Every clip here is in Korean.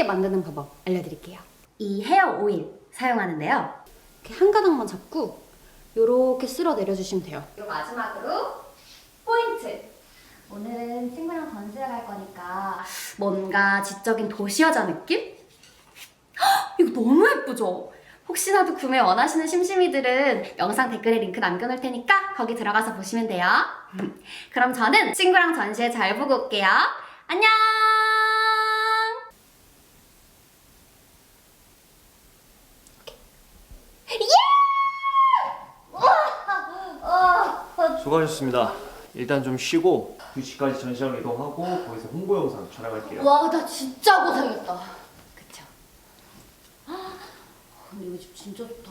쉽게 만드는 방법 알려드릴게요. 이 헤어 오일 사용하는데요. 이렇게 한 가닥만 잡고 이렇게 쓸어 내려주시면 돼요. 그리고 마지막으로 포인트. 오늘은 친구랑 전시회 갈 거니까 뭔가 지적인 도시 여자 느낌? 헉, 이거 너무 예쁘죠? 혹시라도 구매 원하시는 심심이들은 영상 댓글에 링크 남겨놓을 테니까 거기 들어가서 보시면 돼요. 그럼 저는 친구랑 전시회 잘 보고 올게요. 안녕! 수고하셨습니다. 일단 좀 쉬고 2시까지 전시장 이동하고 거기서 홍보 영상 촬영할게요. 와, 나 진짜 고생했다. 그쵸? 아, 근데 이거 집 진짜 좋다.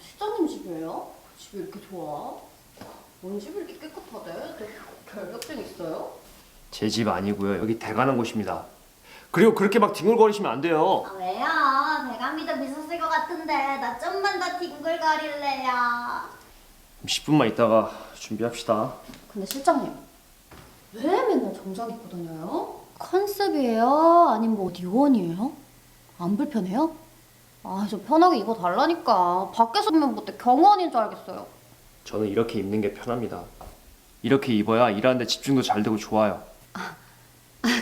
시장님 집이에요? 집이 이렇게 좋아? 뭔 집이 이렇게 깨끗하대? 되게 결벽증 있어요? 제 집 아니고요. 여기 대관한 곳입니다. 그리고 그렇게 막 뒹굴거리시면 안 돼요. 아, 왜요? 대감이도 미쳤을 것 같은데 나 좀만 더 뒹굴거릴래요. 10분만 있다가 준비합시다. 근데 실장님 왜 맨날 정장 입고 다녀요? 컨셉이에요? 아니면 뭐 어디 요원이에요? 안 불편해요? 아좀 편하게 입어 달라니까 밖에서 보면 뭐때 경호원인 줄 알겠어요. 저는 이렇게 입는 게 편합니다. 이렇게 입어야 일하는데 집중도 잘 되고 좋아요. 아,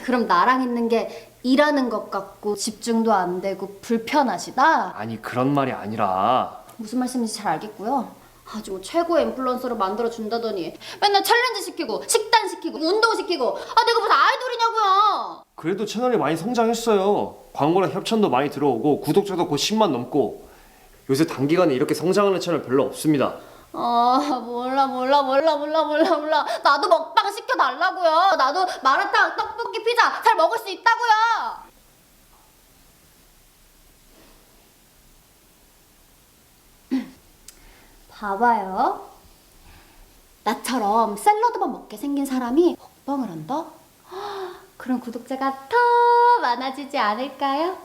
그럼 나랑 있는 게 일하는 것 같고 집중도 안 되고 불편하시다? 아니 그런 말이 아니라 무슨 말씀인지 잘 알겠고요. 아주 뭐 최고의 인플루언서로 만들어 준다더니 맨날 챌린지 시키고 식단 시키고 운동 시키고 아 내가 무슨 아이돌이냐고요. 그래도 채널이 많이 성장했어요. 광고랑 협찬도 많이 들어오고 구독자도 곧 10만 넘고 요새 단기간에 이렇게 성장하는 채널 별로 없습니다. 아 몰라 몰라 몰라 몰라 몰라 몰라 나도 먹방 시켜달라고요. 나도 마라탕 떡볶이 피자 잘 먹을 수 있다고요. 봐봐요. 나처럼 샐러드만 먹게 생긴 사람이 먹방을 한다? 헉, 그럼 구독자가 더 많아지지 않을까요?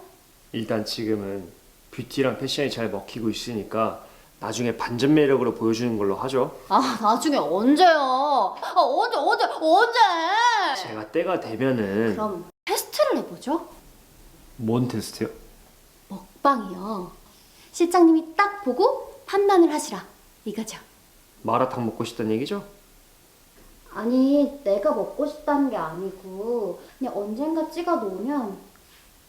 일단 지금은 뷰티랑 패션이 잘 먹히고 있으니까 나중에 반전 매력으로 보여주는 걸로 하죠. 아 나중에 언제요? 아 언제 언제 언제? 제가 때가 되면은 그럼 테스트를 해보죠. 뭔 테스트요? 먹방이요. 실장님이 딱 보고 판단을 하시라. 이거죠. 마라탕 먹고 싶다는 얘기죠? 아니 내가 먹고 싶다는 게 아니고 그냥 언젠가 찍어 놓으면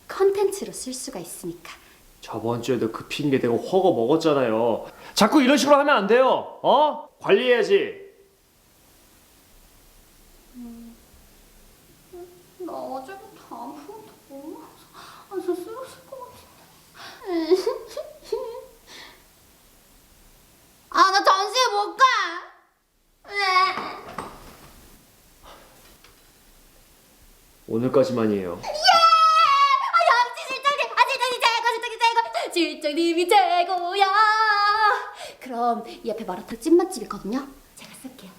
컨텐츠로 쓸 수가 있으니까. 저번 주에도 그 핑계 대고 허거 먹었잖아요. 자꾸 이런 식으로 하면 안 돼요. 어? 관리해야지. 나 어제부터 아무것도 못 먹어서 아, 저 쓰러질 것 같은데. 아, 나 전시회 못 가. 왜? 오늘까지만이에요. 아, 역시 실장님, 아, 실장님 최고, 실장님 최고, 실장님이 최고야. 그럼 이 앞에 마라탕 찐맛집 있거든요. 제가 쓸게요.